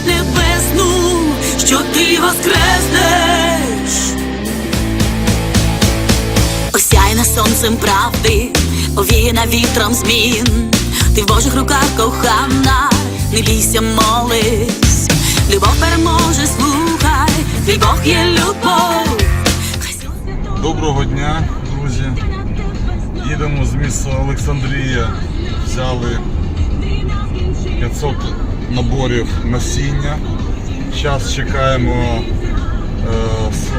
світ небесну, що ти воскреснеш, осяйна сонцем правди, овіяна вітром змін, ти в Божих руках кохана, не бійся, молись, любов переможе, слухай, твій Бог є любов. Доброго дня, друзі. Їдемо з міста Олександрія, взяли 500 наборів насіння. Зараз чекаємо е, с-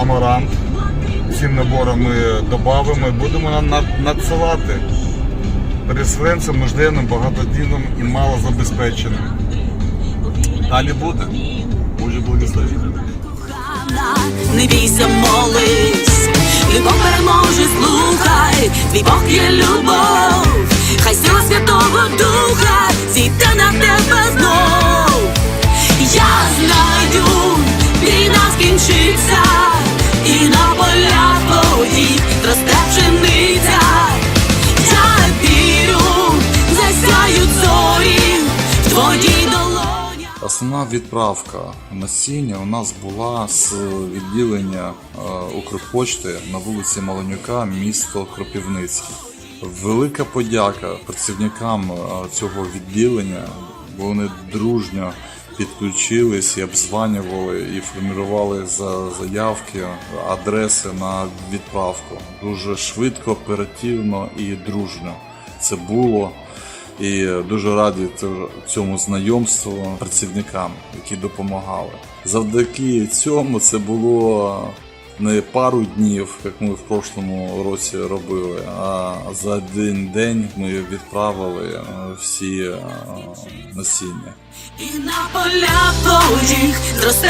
амарант. Цим набором ми додамо і будемо на- на- надсилати переселенцям, нужденним, багатодітним і малозабезпеченим. Далі буде. Боже благословити. Долоні. Відправка насіння у нас була з відділення е, Укрпочти на вулиці Маленюка, місто Кропивницький. Велика подяка працівникам е, цього відділення, бо вони дружньо підключились і обзванювали і формували за заявки, адреси на відправку. Дуже швидко, оперативно і дружньо це було. І дуже раді цьому знайомству працівникам, які допомагали. Завдяки цьому це було не пару днів, як ми в прошлому році робили, а за один день ми відправили е, всі е, насіння. І на полях твоїх зросте.